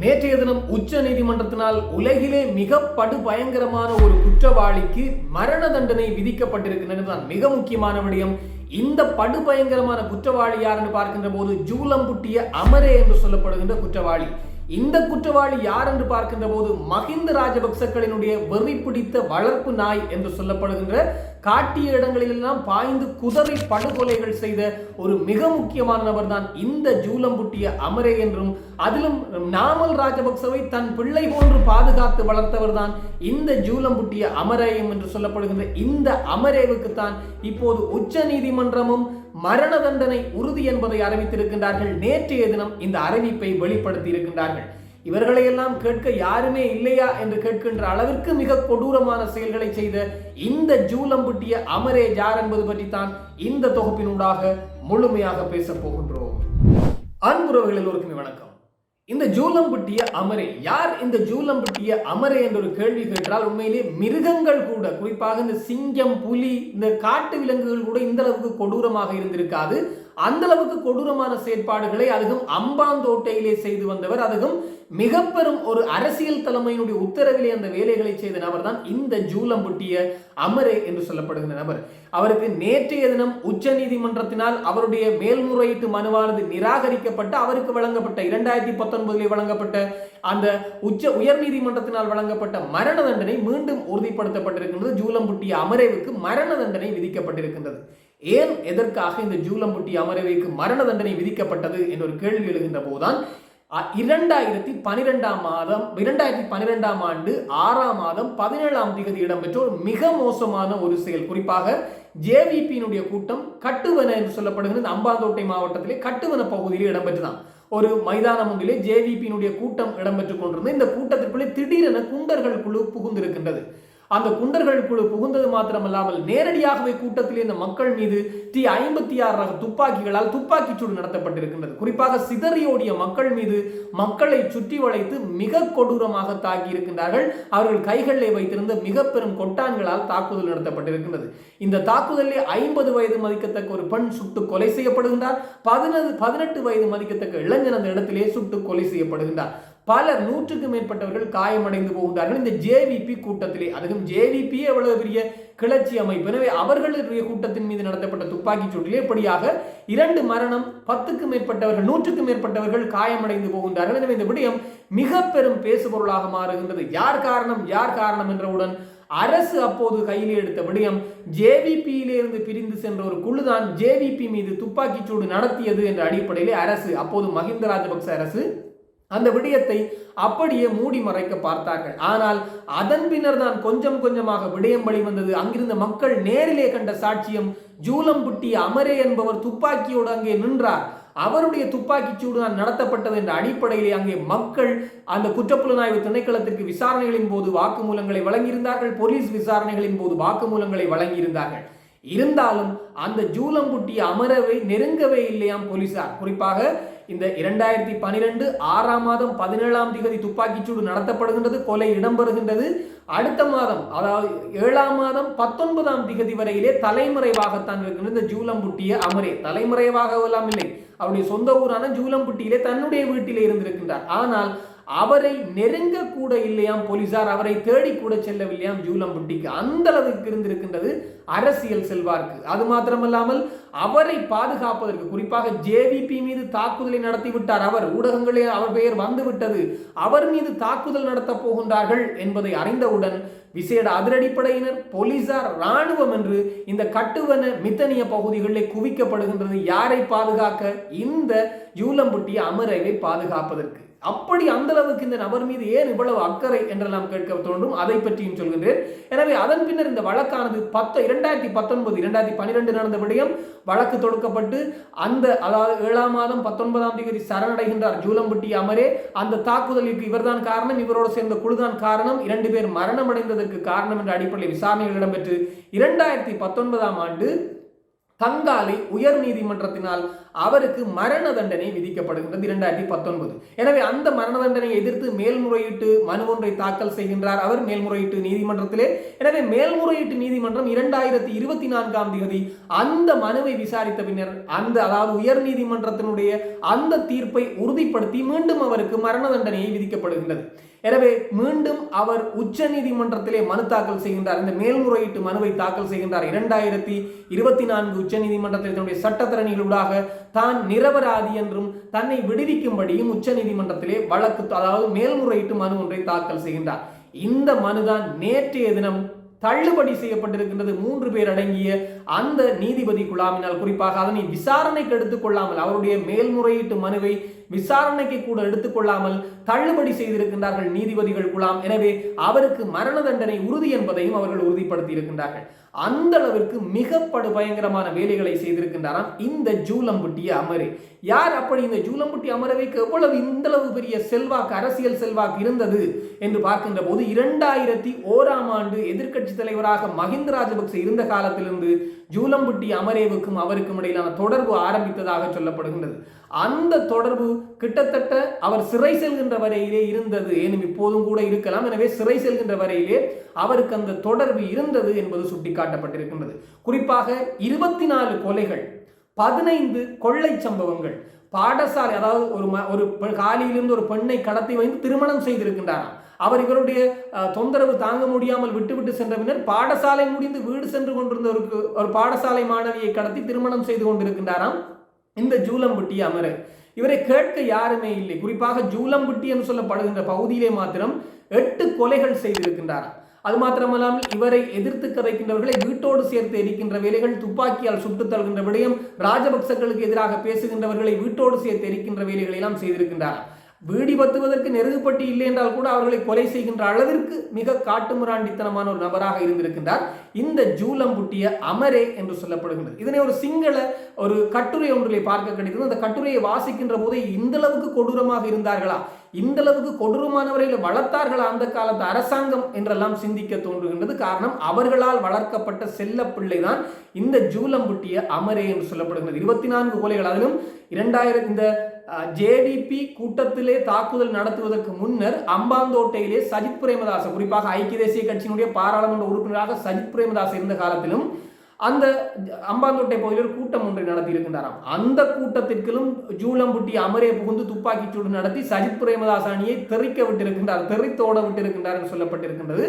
நேற்றைய தினம் உச்ச நீதிமன்றத்தினால் உலகிலே மிக படு பயங்கரமான ஒரு குற்றவாளிக்கு மரண தண்டனை விதிக்கப்பட்டிருக்கின்றது. தான் மிக முக்கியமான விடயம். இந்த படு பயங்கரமான குற்றவாளி யாருன்னு பார்க்கின்ற போது ஜூலம் புட்டிய அமரே என்று சொல்லப்படுகின்ற குற்றவாளி. இந்த குற்றவாளி யார் என்று பார்க்கின்ற போது மஹிந்த ராஜபக்சக்களினுடைய வெறி பிடித்த வளர்ப்பு நாய் என்று சொல்லப்படுகின்ற காட்டிய இடங்களிலெல்லாம் பாய்ந்து குதிரை படுகொலைகள் செய்த ஒரு மிக முக்கியமான நபர் தான் இந்த ஜூலம்புட்டிய அமரே என்றும் அதிலும் நாமல் ராஜபக்சவை தன் பிள்ளை போன்று பாதுகாத்து வளர்த்தவர் தான் இந்த ஜூலம்புட்டிய அமரேயம் என்று சொல்லப்படுகின்ற இந்த அமரேவுக்கு தான் இப்போது உச்ச நீதிமன்றமும் மரண தண்டனை உறுதி என்பதை அறிவித்திருக்கின்றார்கள். நேற்றைய தினம் இந்த அறிவிப்பை வெளிப்படுத்தி இருக்கின்றார்கள் இவர்களையெல்லாம் கேட்க யாருமே இல்லையா என்று கேட்கின்ற அளவிற்கு மிக கொடூரமான செயல்களை செய்த இந்த ஜூலம்புட்டிய அமரே ஜார் என்பது பற்றித்தான் இந்த தொகுப்பினூடாக முழுமையாக பேசப் போகின்றோம். அன்புறவர்கள் ஒருக்குமே வணக்கம். இந்த ஜூலம்புட்டிய அமரே யார் இந்த ஜூலம்புட்டிய அமரே என்ற ஒரு கேள்வி கேட்டால் உண்மையிலே மிருகங்கள் கூட குறிப்பாக இந்த சிங்கம் புலி இந்த காட்டு விலங்குகள் கூட இந்த அளவுக்கு கொடூரமாக இருந்திருக்காது. அந்த அளவுக்கு கொடூரமான செயற்பாடுகளை அதுவும் அம்பாந்தோட்டையிலே செய்து வந்தவர். அதுவும் மிக பெரும் ஒரு அரசியல் தலைமையினுடைய உத்தரவிலே அந்த வேலைகளை செய்த நபர் தான் இந்த ஜூலம்புட்டிய அமரே என்று சொல்லப்படுகின்ற நபர். அவருக்கு நேற்றைய தினம் உச்ச நீதிமன்றத்தினால் அவருடைய மேல்முறையீட்டு மனுவானது நிராகரிக்கப்பட்டு அவருக்கு வழங்கப்பட்ட இரண்டாயிரத்தி பத்தொன்பதிலே வழங்கப்பட்ட அந்த உச்ச உயர் நீதிமன்றத்தினால் வழங்கப்பட்ட மரண தண்டனை மீண்டும் உறுதிப்படுத்தப்பட்டிருக்கின்றது. ஜூலம்புட்டிய அமரேவுக்கு மரண தண்டனை விதிக்கப்பட்டிருக்கின்றது. ஏன் எதற்காக இந்த ஜூலம்புட்டி அமரவைக்கு மரண தண்டனை விதிக்கப்பட்டது என்ற ஒரு கேள்வி எழுகின்ற போதுதான் இரண்டாயிரத்தி பனிரெண்டாம் மாதம் இரண்டாயிரத்தி பனிரெண்டாம் ஆண்டு ஆறாம் மாதம் பதினேழாம் தேதி இடம்பெற்ற ஒரு மிக மோசமான ஒரு செயல். குறிப்பாக ஜேவிபியினுடைய கூட்டம் கட்டுவன என்று சொல்லப்படுகிறது. அம்பாந்தோட்டை மாவட்டத்திலே கட்டுவன பகுதியில் இடம்பெற்றுதான் ஒரு மைதானம் ஒன்றிலே ஜேவிபியினுடைய கூட்டம் இடம்பெற்றுக் கொண்டிருந்தது. இந்த கூட்டத்திற்குள்ளே திடீரென குண்டர்கள் குழு புகுந்திருக்கின்றது. அந்த குண்டர்கள் குழு புகுந்தது மாத்திரமல்லாமல் நேரடியாகவே கூட்டத்திலே இந்த மக்கள் மீது டி ஐம்பத்தி ஆறு ரக துப்பாக்கிகளால் துப்பாக்கிச் சூடு நடத்தப்பட்டிருக்கின்றது. குறிப்பாக சிதறியோடிய மக்கள் மீது மக்களை சுற்றி வளைத்து மிக கொடூரமாக தாக்கி இருக்கின்றார்கள் அவர்கள் கைகளிலே வைத்திருந்த மிக பெரும் கொட்டான்களால் தாக்குதல் நடத்தப்பட்டிருக்கின்றது. இந்த தாக்குதலில் ஐம்பது வயது மதிக்கத்தக்க ஒரு பெண் சுட்டு கொலை செய்யப்படுகின்றார். பதினது பதினெட்டு வயது மதிக்கத்தக்க இளைஞன் அந்த இடத்திலே சுட்டு கொலை செய்யப்படுகின்றார். பலர் நூற்றுக்கு மேற்பட்டவர்கள் காயமடைந்து போகின்றார்கள். இந்த ஜேவிபி கூட்டத்திலே அதுவும் ஜேவிபி எவ்வளவு பெரிய கிளர்ச்சி அமைப்பு. எனவே அவர்களுடைய கூட்டத்தின் மீது நடத்தப்பட்ட துப்பாக்கிச் சூட்டிலே இப்படியாக இரண்டு மரணம் பத்துக்கு மேற்பட்டவர்கள் நூற்றுக்கு மேற்பட்டவர்கள் காயமடைந்து போகின்றார்கள். எனவே இந்த விடயம் மிக பெரும் பேசுபொருளாக மாறுகின்றது. யார் காரணம் யார் காரணம் என்றவுடன் அரசு அப்போது கையில் எடுத்த விடயம் ஜேவிபியிலிருந்து பிரிந்து சென்ற ஒரு குழுதான் ஜேவிபி மீது துப்பாக்கிச் சூடு நடத்தியது என்ற அடிப்படையிலே அரசு அப்போது மஹிந்த ராஜபக்ச அரசு அந்த விடயத்தை அப்படியே மூடி மறைக்க பார்த்தார்கள். ஆனால் அதன் பின்னர் தான் கொஞ்சம் கொஞ்சமாக விடயம் வெளிவந்தது அங்கிருந்த மக்கள் நேரிலே கண்ட சாட்சியம் ஜூலம்புட்டி அமரே என்பவர் துப்பாக்கியோடு அங்கே நின்றார். அவருடைய துப்பாக்கிச் சூடு தான் நடத்தப்பட்டது என்ற அடிப்படையிலே அங்கே மக்கள் அந்த குற்றப்புலனாய்வு திணைக்களத்திற்கு விசாரணைகளின் போது வாக்குமூலங்களை வழங்கியிருந்தார்கள். போலீஸ் விசாரணைகளின் போது வாக்குமூலங்களை வழங்கியிருந்தார்கள். இருந்தாலும் அந்த ஜூலம்புட்டியை அமரவை நெருங்கவே இல்லையாம் போலீசார். குறிப்பாக இந்த இரண்டாயிரத்தி பனிரெண்டு ஆறாம் மாதம் பதினேழாம் திகதி துப்பாக்கிச்சூடு நடத்தப்படுகின்றது கொலை இடம்பெறுகின்றது. அடுத்த மாதம் அதாவது ஏழாம் மாதம் பத்தொன்பதாம் திகதி வரையிலே தலைமறைவாகத்தான் இருக்கின்ற இந்த ஜூலம்புட்டிய அமரே. தலைமறைவாக எல்லாம் இல்லை. அவருடைய சொந்த ஊரான ஜூலம்புட்டியிலே தன்னுடைய வீட்டிலே இருந்திருக்கின்றார். ஆனால் அவரை நெருங்க கூட இல்லையாம் போலீசார் அவரை தேடி கூட செல்லவில்லையாம் ஜூலம்புட்டிக்கு. அந்த அளவுக்கு இருந்திருக்கின்றது அரசியல் செல்வார்க்கு அது மாத்திரமல்லாமல் அவரை பாதுகாப்பதற்கு குறிப்பாக ஜேவிபி மீது தாக்குதலை நடத்தி விட்டார். அவர் ஊடகங்களே அவர் பெயர் வந்துவிட்டது அவர் மீது தாக்குதல் நடத்த போகின்றார்கள் என்பதை அறிந்தவுடன் விசேட அதிரடிப்படையினர் போலீசார் ராணுவம் என்று இந்த கட்டுவன மித்தனிய பகுதிகளில் குவிக்கப்படுகின்றது. யாரை பாதுகாக்க? இந்த யூலம்புட்டி அமரவை பாதுகாப்பதற்கு. அப்படி அந்த அளவுக்கு இந்த நபர் மீது ஏன் இவ்வளவு அக்கறை என்றெல்லாம் கேட்க தோன்றும்? அதை பற்றியும் சொல்கின்றேன். எனவே அதன் பின்னர் இந்த வழக்கானது பத்து இரண்டாயிரத்தி பத்தொன்பது இரண்டாயிரத்தி பன்னிரெண்டு நடந்த விடயம் வழக்கு தொடுக்கப்பட்டு அந்த அதாவது ஏழாம் மாதம் பத்தொன்பதாம் தேதி சரணடைகின்றார் ஜூலம்பட்டி அமரே. அந்த தாக்குதலுக்கு இவர்தான் காரணம் இவரோடு சேர்ந்த குழுதான் காரணம். இரண்டு பேர் மரணமடைந்ததற்கு காரணம் என்ற அடிப்படையில் விசாரணைகள் இடம்பெற்று இரண்டாயிரத்தி பத்தொன்பதாம் ஆண்டு தங்காலை உயர் நீதிமன்றத்தினால் அவருக்கு மரண தண்டனை விதிக்கப்படுகின்றது இரண்டாயிரத்தி பத்தொன்பது. எனவே அந்த மரண தண்டனை எதிர்த்து மேல்முறையீட்டு மனு ஒன்றை தாக்கல் செய்கின்றார் அவர் மேல்முறையீட்டு நீதிமன்றத்திலே. எனவே மேல்முறையீட்டு நீதிமன்றம் இரண்டாயிரத்தி இருபத்தி நான்காம் தேதி அந்த மனுவை விசாரித்த பின்னர் அந்த அதாவது உயர் நீதிமன்றத்தினுடைய அந்த தீர்ப்பை உறுதிப்படுத்தி மீண்டும் அவருக்கு மரண தண்டனையை விதிக்கப்படுகின்றது. எனவே மீண்டும் அவர் உச்ச நீதிமன்றத்திலே மனு தாக்கல் செய்கின்றார். இந்த மேல்முறையீட்டு மனுவை தாக்கல் செய்கின்றார் இரண்டாயிரத்தி இருபத்தி நான்கு உச்ச நீதிமன்றத்தில் தன்னுடைய சட்டத்திறனிகளூடாக தான் நிரபராதி என்றும் தன்னை விடுவிக்கும்படியும் உச்ச நீதிமன்றத்திலே வழக்கு அதாவது மேல்முறையீட்டு மனு ஒன்றை தாக்கல் செய்கின்றார். இந்த மனுதான் நேற்றைய தினம் தள்ளுபடி செய்யப்பட்டிருக்கின்றது. மூன்று பேர் அடங்கிய அந்த நீதிபதி குழாமினால். குறிப்பாக அதனை விசாரணைக்கு எடுத்துக்கொள்ளாமல் அவருடைய மேல்முறையீட்டு மனுவை விசாரணைக்கு கூட எடுத்துக்கொள்ளாமல் தள்ளுபடி செய்திருக்கின்றார்கள் நீதிபதிகள் குழாம். எனவே அவருக்கு மரண தண்டனை உறுதி என்பதையும் அவர்கள் உறுதிப்படுத்தி இருக்கின்றார்கள் அந்த அளவிற்கு மிக பயங்கரமான வேலைகளை செய்திருக்கின்றாராம் இந்த ஜூலம்புட்டிய அமரு. யார் அப்படி இந்த ஜூலம்புட்டி அமரவைக்கு எவ்வளவு இந்த அளவு பெரிய செல்வாக்கு அரசியல் செல்வாக்கு இருந்தது என்று பார்க்கின்ற போது இரண்டாயிரத்தி ஓராம் ஆண்டு எதிர்க்கட்சி தலைவராக மஹிந்த ராஜபக்ச இருந்த காலத்திலிருந்து ஜூலம்புட்டி அமரேவுக்கும் அவருக்கும் இடையிலான தொடர்பு ஆரம்பித்ததாக சொல்லப்படுகின்றது. அந்த தொடர்பு கிட்டத்தட்ட அவர் சிறை செல்கின்ற வரையிலே இருந்தது எனும் இப்போதும் கூட இருக்கலாம். எனவே சிறை செல்கின்ற வரையிலே அவருக்கு அந்த தொடர்பு இருந்தது என்பது சுட்டிக்காட்டப்பட்டிருக்கின்றது. குறிப்பாக இருபத்தி நாலு கொலைகள் பதினைந்து கொள்ளை சம்பவங்கள் பாடசாலை அதாவது ஒரு ஒரு காலியிலிருந்து ஒரு பெண்ணை கடத்தி வைத்து திருமணம் செய்திருக்கின்றாராம். அவர் இவருடைய தொந்தரவு தாங்க முடியாமல் விட்டுவிட்டு சென்ற பின்னர் பாடசாலை முடிந்து வீடு சென்று கொண்டிருந்த ஒரு ஒரு பாடசாலை மாணவியை கடத்தி திருமணம் செய்து கொண்டிருக்கின்றாராம் இந்த ஜூலம்பட்டி அமர. இவரை கேட்க யாருமே இல்லை. குறிப்பாக ஜூலம்பட்டி என்று சொல்லப்படுகின்ற பகுதியிலே மாத்திரம் எட்டு கொலைகள் செய்திருக்கின்றாராம். அது மாத்திரமல்லாமல் இவரை எதிர்த்து கதைக்கின்றவர்களை வீட்டோடு சேர்த்து எரிக்கின்ற வேலைகள் துப்பாக்கியால் சுட்டுத் தருகின்ற விடயம் ராஜபக்சர்களுக்கு எதிராக பேசுகின்றவர்களை வீட்டோடு சேர்த்து எரிக்கின்ற வேலைகளை எல்லாம் செய்திருக்கின்றார் வீடி பத்துவதற்கு நெருகுப்பட்டு இல்லை என்றால் கூட அவர்களை கொலை செய்கின்ற அளவிற்கு மிக காட்டுமிராண்டித்தனமான ஒரு நபராக இருந்திருக்கின்றார். இந்த ஜூலம்புட்டிய அமரே என்று சொல்லப்படுகின்றது. இதனை ஒரு சிங்கள ஒரு கட்டுரை ஒன்றிலே பார்க்க கிடைத்தது. அந்த கட்டுரையை வாசிக்கின்ற போதே இந்த அளவுக்கு கொடூரமாக இருந்தார்களா? இந்த அளவுக்கு கொடூரமானவர்களை வளர்த்தார்களா அந்த காலத்து அரசாங்கம் என்றெல்லாம் சிந்திக்க தோன்றுகின்றது. காரணம் அவர்களால் வளர்க்கப்பட்ட செல்ல பிள்ளை தான் இந்த ஜூலம்புட்டிய அமரே என்று சொல்லப்படுகிறது இருபத்தி நான்கு கொலைகள் அதிலும் இரண்டாயிரம் இந்த ஜேடிபி கூட்டத்திலே தாக்குதல் நடத்துவதற்கு முன்னர் அம்பாந்தோட்டையிலே சஜித் பிரேமதாச குறிப்பாக ஐக்கிய தேசிய கட்சியினுடைய பாராளுமன்ற உறுப்பினராக சஜித் பிரேமதாஸ் இருந்த காலத்திலும் அந்த அம்பாந்தோட்டை பகுதியில் ஒரு கூட்டம் ஒன்றை நடத்தி இருக்கின்றாராம் அந்த கூட்டத்திற்கிலும் ஜூலம்புட்டி அமரே புகுந்து துப்பாக்கிச் சூடு நடத்தி சஜித் பிரேமதாஸ் அணியை தெறிக்க விட்டிருக்கின்றார் தெறித்தோட விட்டிருக்கின்றார் என்று சொல்லப்பட்டிருக்கின்றது.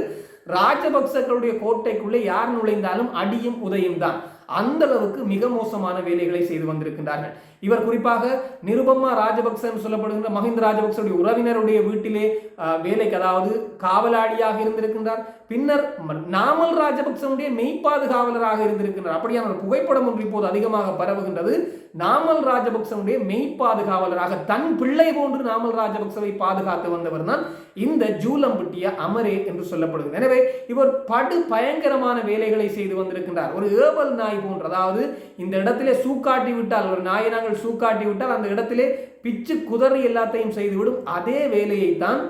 ராஜபக்சர்களுடைய கோட்டைக்குள்ளே யார் நுழைந்தாலும் அடியும் உதயம் தான். அந்த அளவுக்கு மிக மோசமான வேலைகளை செய்து வந்திருக்கின்றார்கள். இவர் குறிப்பாக நிருபமா ராஜபக்சன் சொல்லப்படுகின்ற மஹிந்த ராஜபக்சனுடைய உறவினருடைய வீட்டிலே வேலைக்கு அதாவது காவலாளியாக இருந்திருக்கின்றார். பின்னர் நாமல் ராஜபக்சனுடைய மெய்ப்பாதுகாவலராக இருந்திருக்கின்றார். அப்படியான ஒரு புகைப்படம் ஒன்று இப்போது அதிகமாக பரவுகின்றது. நாமல் ராஜபக்சனுடைய மெய்ப்பாதுகாவலராக தன் பிள்ளை போன்று நாமல் ராஜபக்சவை பாதுகாத்து வந்தவர் தான் இந்த ஜூலம்பட்டிய அமரே என்று சொல்லப்படுகிறது. எனவே இவர் படு பயங்கரமான வேலைகளை செய்து வந்திருக்கின்றார். ஒரு ஏவல் நாய் போன்ற அதாவது இந்த இடத்திலே சூக்காட்டி விட்டால் ஒரு நாயை நாங்கள் சூக்காட்டி விட்டால் அந்த இடத்திலே பிச்சு குதறி எல்லாத்தையும் செய்துவிடும். அதே வேலையை தான்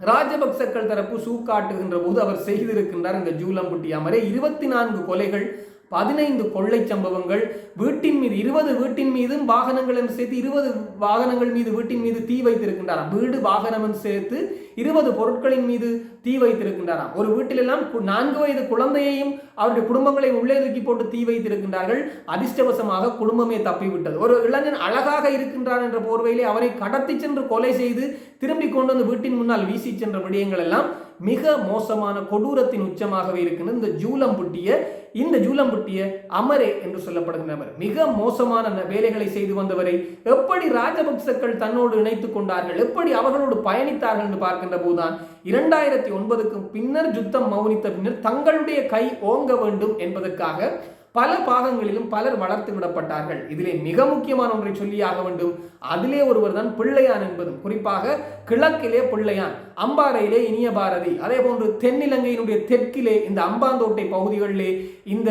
ராஜபக்சக்கள் தரப்பு சூக்காட்டுகின்ற போது அவர் செய்திருக்கின்றார். இந்த ஜூலம்புட்டி அமரே இருபத்தி நான்கு கொலைகள் பதினைந்து கொள்ளை சம்பவங்கள் வீட்டின் மீது இருபது வீட்டின் மீதும் வாகனங்களும் சேர்த்து இருபது வாகனங்கள் மீது வீட்டின் மீது தீ வைத்திருக்கின்றாராம். வீடு வாகனமும் சேர்த்து இருபது பொருட்களின் மீது தீ வைத்திருக்கின்றாராம். ஒரு வீட்டிலெல்லாம் நான்கு வயது குழந்தையையும் அவருடைய குடும்பங்களை உள்ளே தூக்கி போட்டு தீ வைத்திருக்கின்றார்கள். அதிர்ஷ்டவசமாக குடும்பமே தப்பிவிட்டது. ஒரு இளைஞன் அழகாக இருக்கின்றான் என்ற போர்வையிலே அவரை கடத்தி சென்று கொலை செய்து திரும்பி கொண்டு வந்து வீட்டின் முன்னால் வீசி சென்ற விடயங்கள் எல்லாம் மிக மோசமான கொடூரத்தின் உச்சமாகவே இருக்குன்னு இந்த ஜூலம்புட்டிய இந்த ஜூலம்புட்டிய அமரே என்று சொல்லப்படுகின்றவர் மிக மோசமான வேலைகளை செய்து வந்தவரை எப்படி ராஜபக்சக்கள் தன்னோடு இணைத்துக் கொண்டார்கள் எப்படி அவர்களோடு பயணித்தார்கள் என்று பார்க்கின்ற போதுதான் இரண்டாயிரத்தி ஒன்பதுக்கு பின்னர் யுத்தம் மௌனித்த பின்னர் தங்களுடைய கை ஓங்க வேண்டும் என்பதற்காக பல பாகங்களிலும் பலர் வளர்த்து விடப்பட்டார்கள். இதிலே மிக முக்கியமான ஒன்றை சொல்லியாக வேண்டும். அதிலே ஒருவர் தான் பிள்ளையான் என்பதும் குறிப்பாக கிழக்கிலே பிள்ளையான் அம்பாறையிலே இனிய பாரதி. அதே போன்று தென்னிலங்கையினுடைய தெற்கிலே இந்த அம்பாந்தோட்டை பகுதிகளிலே இந்த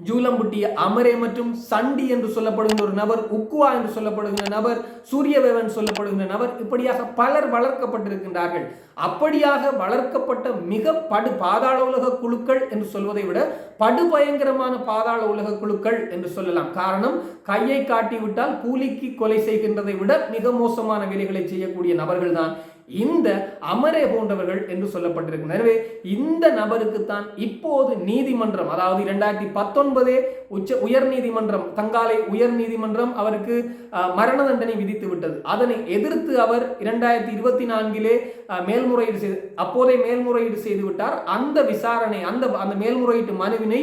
ஜூலம்புட்டி அமரே மற்றும் சண்டி என்று சொல்லப்படுகின்ற ஒரு நபர் உக்குவா என்று சொல்லப்படுகின்ற நபர் சூரியவேவன் சொல்லப்படுகின்ற நபர் இப்படியாக பலர் வளர்க்கப்பட்டிருக்கின்றார்கள். அப்படியாக வளர்க்கப்பட்ட மிக படு பாதாள உலக குழுக்கள் என்று சொல்வதை விட படுபயங்கரமான பாதாள உலக குழுக்கள் என்று சொல்லலாம். காரணம் கையை காட்டிவிட்டால் கூலிக்கு கொலை செய்கின்றதை விட மிக மோசமான வேலைகளை செய்யக்கூடிய நபர்கள் தான் இந்த அமரே போன்றவர்கள் என்று சொல்லப்பட்டிருக்கிறது எனவே இந்த நபருக்கு தான் இப்போது நீதிமன்றம் அதாவது இரண்டாயிரத்தி பத்தொன்பதே உச்ச உயர் நீதிமன்றம் தங்காலை உயர் நீதிமன்றம் அவருக்கு மரண தண்டனை விதித்து விட்டது. அதனை எதிர்த்து அவர் இரண்டாயிரத்தி இருபத்தி நான்கிலே மேல்முறையீடு செய்து அப்போதே மேல்முறையீடு செய்து விட்டார். அந்த விசாரணை அந்த அந்த மேல்முறையீட்டு மனுவினை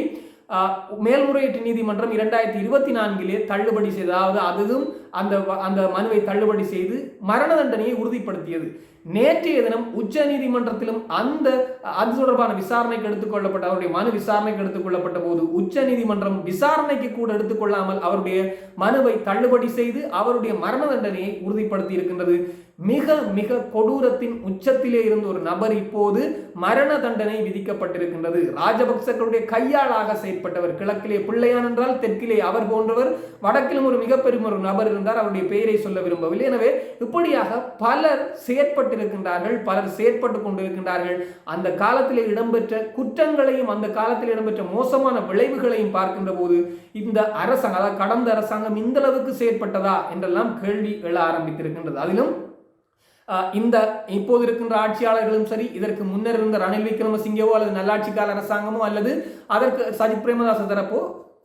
மேல்முறையீட்டு நீதிமன்றம் இரண்டாயிரத்தி இருபத்தி நான்கிலே தள்ளுபடி செய்தது. அதாவது அதுவும் அந்த அந்த மனுவை தள்ளுபடி செய்து மரண தண்டனையை உறுதிப்படுத்தியது. நேற்றைய தினம் உச்ச நீதிமன்றத்திலும் அந்த அது தொடர்பான விசாரணைக்கு எடுத்துக்கொள்ளப்பட்ட அவருடைய மனு விசாரணைக்கு எடுத்துக்கொள்ளப்பட்ட போது உச்ச நீதிமன்றம் விசாரணைக்கு கூட எடுத்துக்கொள்ளாமல் அவருடைய மனுவை தள்ளுபடி செய்து அவருடைய மரண தண்டனையை உறுதிப்படுத்தி இருக்கின்றது மிக மிக கொடூரத்தின் உச்சத்திலே இருந்த ஒரு நபர் இப்போது மரண தண்டனை விதிக்கப்பட்டிருக்கின்றது. ராஜபக்சர்களுடைய கையாளாக செயற்பட்டவர் கிழக்கிலே பிள்ளையான் என்றால் தெற்கிலே அவர் போன்றவர் வடக்கிலும் ஒரு மிகப்பெரும் ஒரு நபர் இருந்தார் அவருடைய பெயரை சொல்ல விரும்பவில்லை. எனவே இப்படியாக பலர் செயற்பட்டிருக்கின்றார்கள் பலர் செயற்பட்டு கொண்டிருக்கின்றார்கள். அந்த காலத்திலே இடம்பெற்ற குற்றங்களையும் அந்த காலத்தில் இடம்பெற்ற மோசமான விளைவுகளையும் பார்க்கின்ற போது இந்த அரசாங்கம் அதாவது கடந்த அரசாங்கம் இந்த அளவுக்கு செயற்பட்டதா என்றெல்லாம் கேள்வி எழ ஆரம்பித்திருக்கின்றது. அதிலும் இந்த இப்போது இருக்கின்ற ஆட்சியாளர்களும் சரி இதற்கு முன்னர் இருந்த ரணில் விக்ரமசிங்கவோ அல்லது நல்லாட்சிக்கால அரசாங்கமோ அல்லது அதற்கு சஜித் பிரேமதாச தரப்போ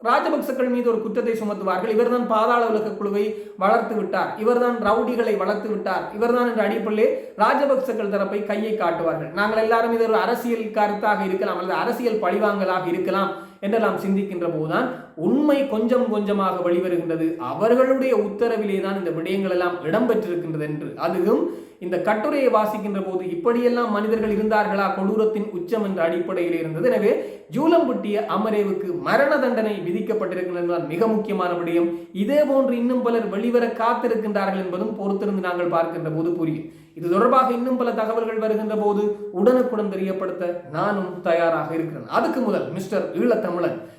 ராஜபக்சக்கள் மீது ஒரு குற்றத்தை சுமத்துவார்கள். இவர்தான் பாதாள உலக குழுவை வளர்த்து விட்டார். இவர்தான் ரவுடிகளை வளர்த்து விட்டார். இவர்தான் என்ற அடிப்படையிலே ராஜபக்சக்கள் தரப்பை கையை காட்டுவார்கள். நாங்கள் எல்லாரும் இது ஒரு அரசியல் கருத்தாக இருக்கலாம் அல்லது அரசியல் பழிவாங்கலாக இருக்கலாம் என்று நாம் சிந்திக்கின்ற போதுதான் உண்மை கொஞ்சம் கொஞ்சமாக வெளிவருகின்றது. அவர்களுடைய உத்தரவிலே தான் இந்த விடயங்கள் எல்லாம் இடம்பெற்றிருக்கின்றது என்று. அதுவும் இந்த கட்டுரையை வாசிக்கின்ற போது இப்படியெல்லாம் மனிதர்கள் இருந்தார்களா? கொடூரத்தின் உச்சம் என்ற அடிப்படையில் இருந்தது. எனவே ஜூலம்புட்டிய அமரேவுக்கு மரண தண்டனை விதிக்கப்பட்டிருக்கின்றது மிக முக்கியமான விடயம். இதே போன்று இன்னும் பலர் வெளிவர காத்திருக்கின்றார்கள் என்பதும் பொறுத்திருந்து நாங்கள் பார்க்கின்ற போது புரியும். இது தொடர்பாக இன்னும் பல தகவல்கள் வருகின்ற போது உடனுக்குடன் தெரியப்படுத்த நானும் தயாராக இருக்கிறேன். அதுக்கு முதல் மிஸ்டர் ஈழத்தமிழன்.